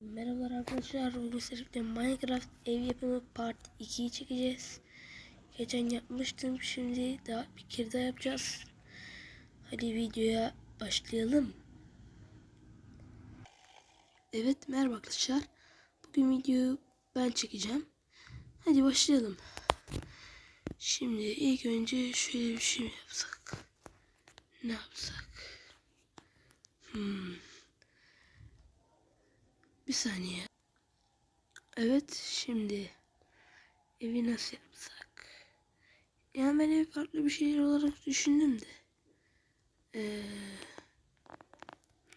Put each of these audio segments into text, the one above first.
Merhabalar arkadaşlar. Bugün sizlerle Minecraft ev yapımı part 2'yi çekeceğiz. Geçen yapmıştım. Şimdi daha bir kere daha yapacağız. Hadi videoya başlayalım. Evet merhaba arkadaşlar. Bugün videoyu ben çekeceğim. Hadi başlayalım. Şimdi ilk önce şöyle bir şey yapsak? Ne yapsak? Hmm. Bir saniye. Evet şimdi evi nasıl yapsak? Yani ben ev farklı bir şeyler olarak düşündüm de. Ee,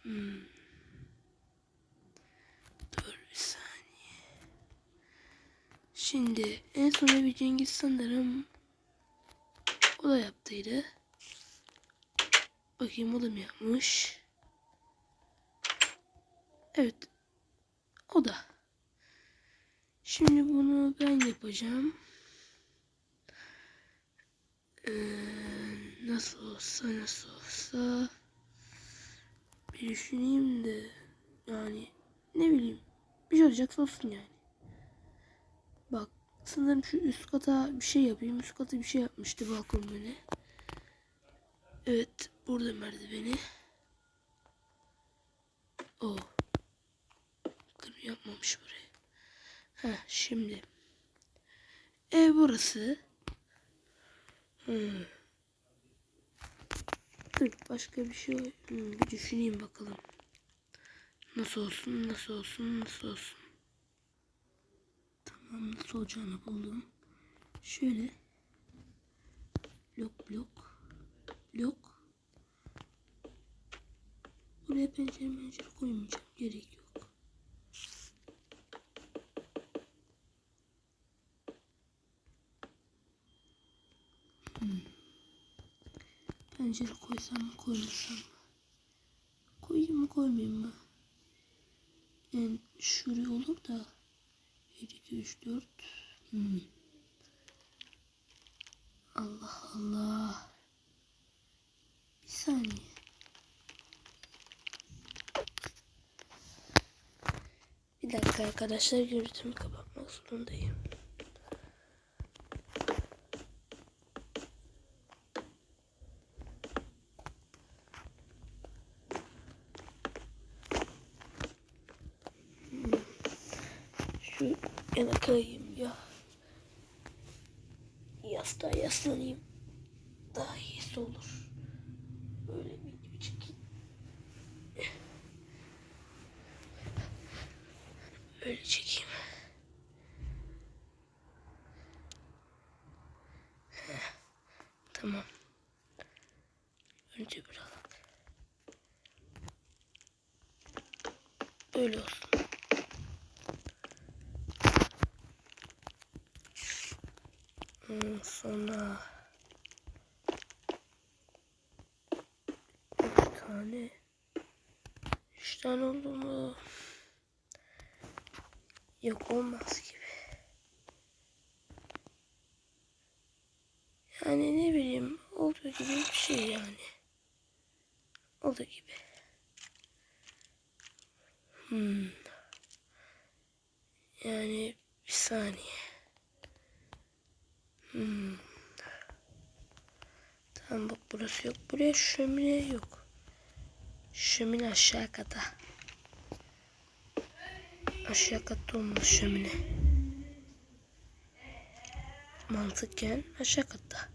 hmm. Bir saniye. Şimdi en son evi Cengiz sanırım o da yaptıydı. Bakayım o da mı yapmış? Evet da. Şimdi bunu ben yapacağım. Ee, nasıl olsa nasıl olsa bir düşüneyim de yani ne bileyim bir şey olacaksa olsun yani. Bak sanırım şu üst kata bir şey yapayım. Üst kata bir şey yapmıştı balkon böyle. Evet burada merdiveni. Oh. Yapmamış burayı. Ha şimdi. Ev burası. Hmm. Dur başka bir şey hmm, bir düşüneyim bakalım. Nasıl olsun nasıl olsun nasıl olsun. Tamam nasıl olacağını buldum. Şöyle. Blok blok. Blok. Buraya pencere pencere koymayacağım. Gerek yok. Pencere koysam mı koymasam mı? Koyayım mı koymayayım mı? Yani şuraya olur da 1, 2, 3, 4 hmm. Allah Allah Bir saniye Bir dakika arkadaşlar görüntümü kapatmak zorundayım. Şu yana kayayım ya. Yastığa yaslanayım. Daha iyisi olur. Böyle video çekeyim. Öyle çekeyim. Tamam. Önce buralar. Öyle olsun. Hmm, sonra üç tane üç tane oldu mu? Yok olmaz gibi. Yani ne bileyim olduğu gibi bir şey yani. Olduğu gibi. Hmm. Yani bir saniye. Hmm. Tamam bak burası yok. Buraya şömine yok. Şömine aşağı kata. Aşağı katta olmaz şömine. Mantıken aşağı katta.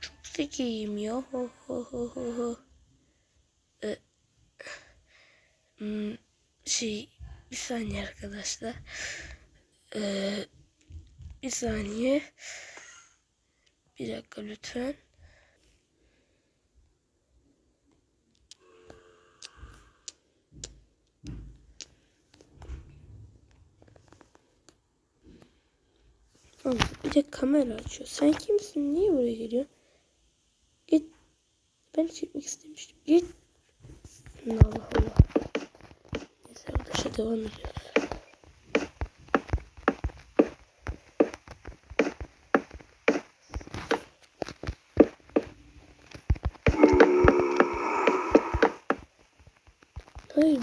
Çok zekiyim ya. Ho ho ho ho ho. Ee, hmm, şey bir saniye arkadaşlar. Ee, bir saniye. Bir dakika lütfen. Bir de kamera açıyor. Sen kimsin? Niye buraya geliyorsun? Git. Ben çekmek istemiştim. Git. Allah Allah. Neyse arkadaşlar devam ediyoruz.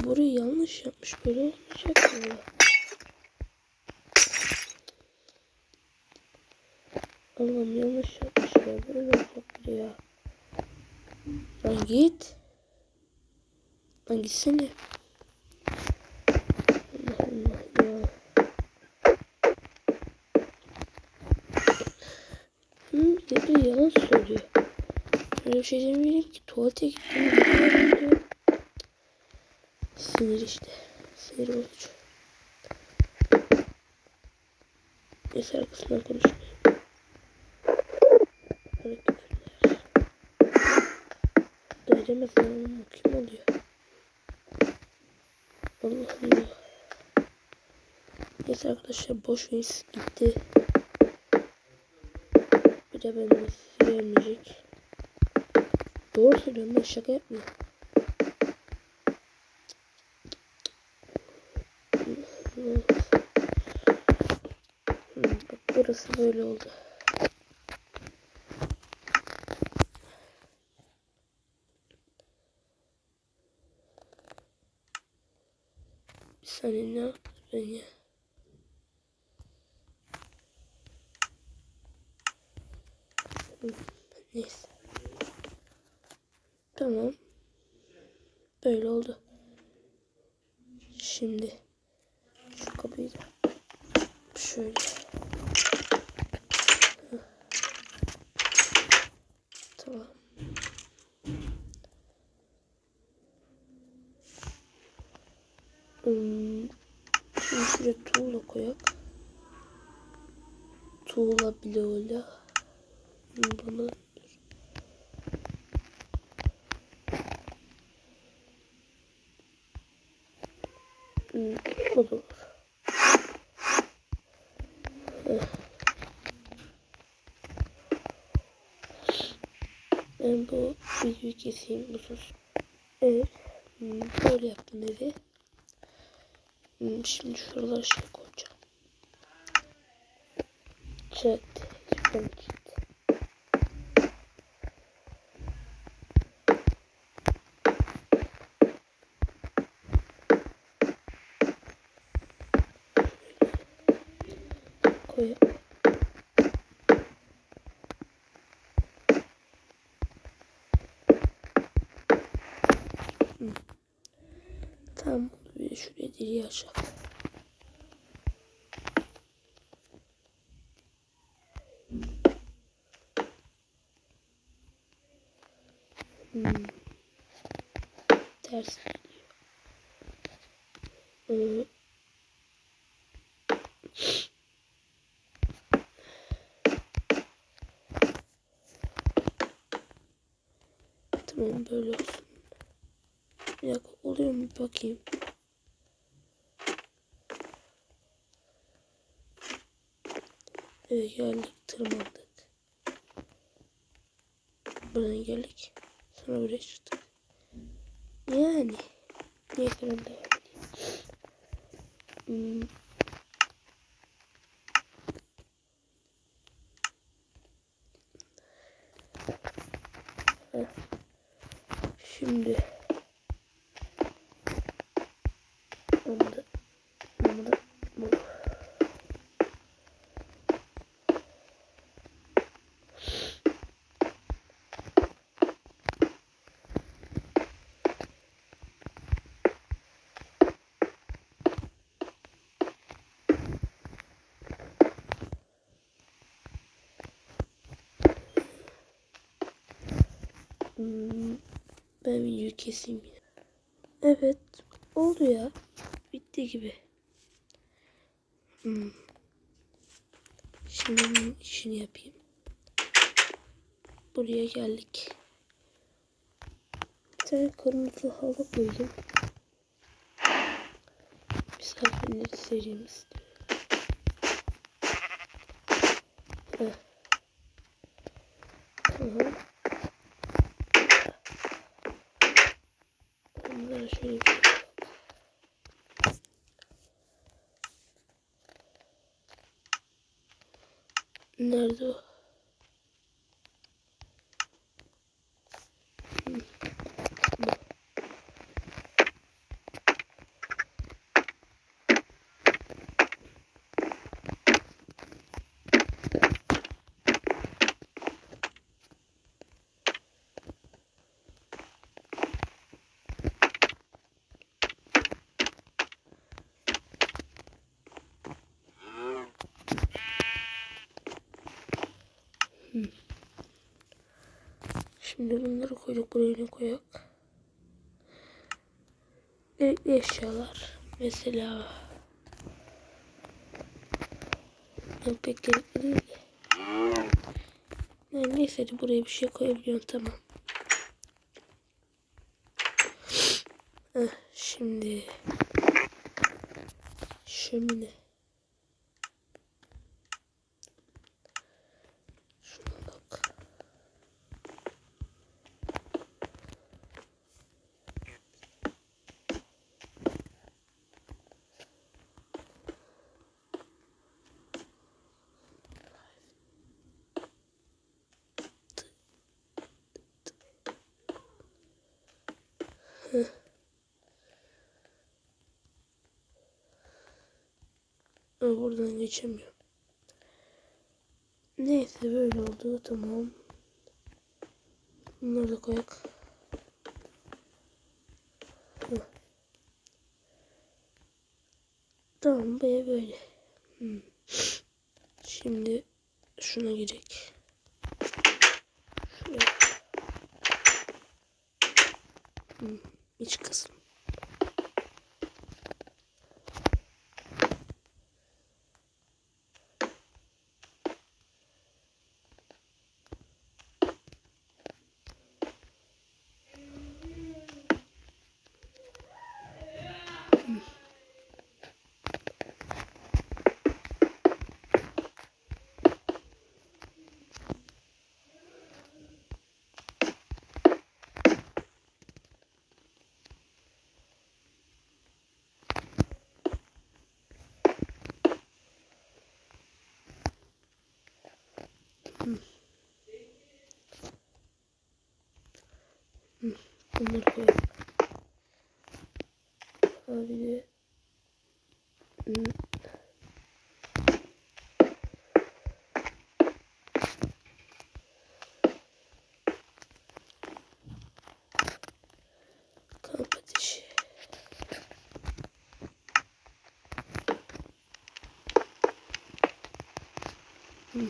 Burayı yanlış yapmış. Böyle olmayacak mı? Allah'ım yanlış yapmış ya. Böyle olacak ya. Lan git. Lan gitsene. Allah Allah ya. Hı, bir de yalan söylüyor. Öyle bir şey demeyelim ki tuvalete gittim. Sinir işte. Sinir bozucu. Neyse arkasından konuşmayayım. Böyle küfürler. Dairemez lan kim oluyor? Allah Allah. Neyse arkadaşlar boş verin gitti. Bir de ben mesaj gelmeyecek. Doğru söylüyorum ben şaka yapmıyorum. Hmm, Bak burası böyle oldu. Bir saniye ne yaptım ben ya? Neyse. Tamam. Böyle oldu. Şimdi da şöyle. Tamam. Hmm. Şimdi tuğla koyak. Tuğla bloğuyla. Bunu Hmm, olur. Heh. Ben bu videoyu keseyim bu sus. Evet. Böyle yaptım evi. Hmm, şimdi şuralara şey koyacağım. Chat. Lütfen chat. Koy. Hmm. Tamam. Bir de şuraya deliği açalım. Hmm. Ters gidiyor. Ee, Tamam böyle olsun. Bir dakika oluyor mu bakayım. Evet geldik tırmandık. Buradan geldik. Sonra çıktık. Yani. Neyse ben devam. Hmm. Şimdi onu da bunu da bu. Hmm, ben videoyu keseyim yine. Evet oldu ya. Bitti gibi. Hmm. Şimdi bunun işini yapayım. Buraya geldik. Bir tane kırmızı halı koydum. Misafirleri istiyorum. Heh. Tamam. Yap. Nerede o? Hı. Bu. Şimdi bunları koyduk buraya ne koyak? Gerekli eşyalar. Mesela Yok pek gerekli değil de. Yani neyse hadi buraya bir şey koyabiliyorum tamam. Heh, şimdi şömine. Ha, buradan geçemiyorum. Neyse böyle oldu tamam. Bunları da koyak. Tamam ev böyle. Hmm. Şimdi şuna girek. Şuraya. Hmm. İç kısım. Bunları koyalım. Abi de Hmm.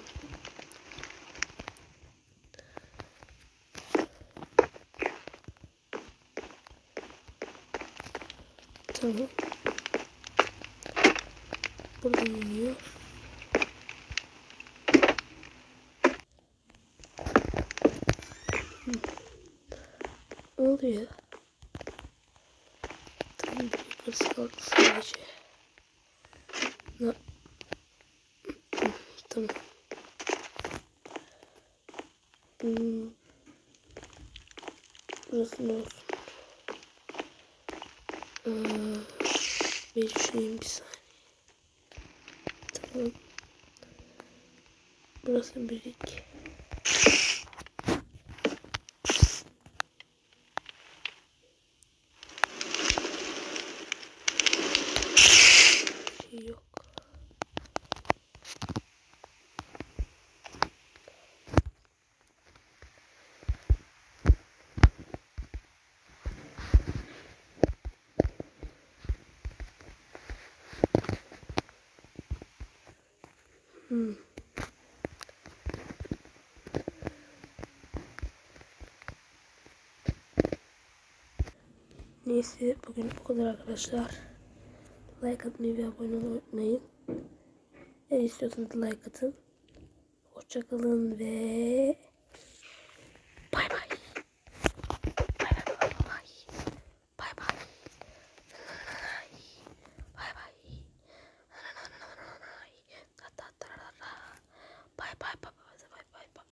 Ne? Hı, Tamam. Hmm. Burası ne olsun? Bir düşüneyim bir saniye. Hmm. Neyse bugün bu kadar arkadaşlar. Like atmayı ve abone olmayı unutmayın. Eğer istiyorsanız like atın. Hoşçakalın ve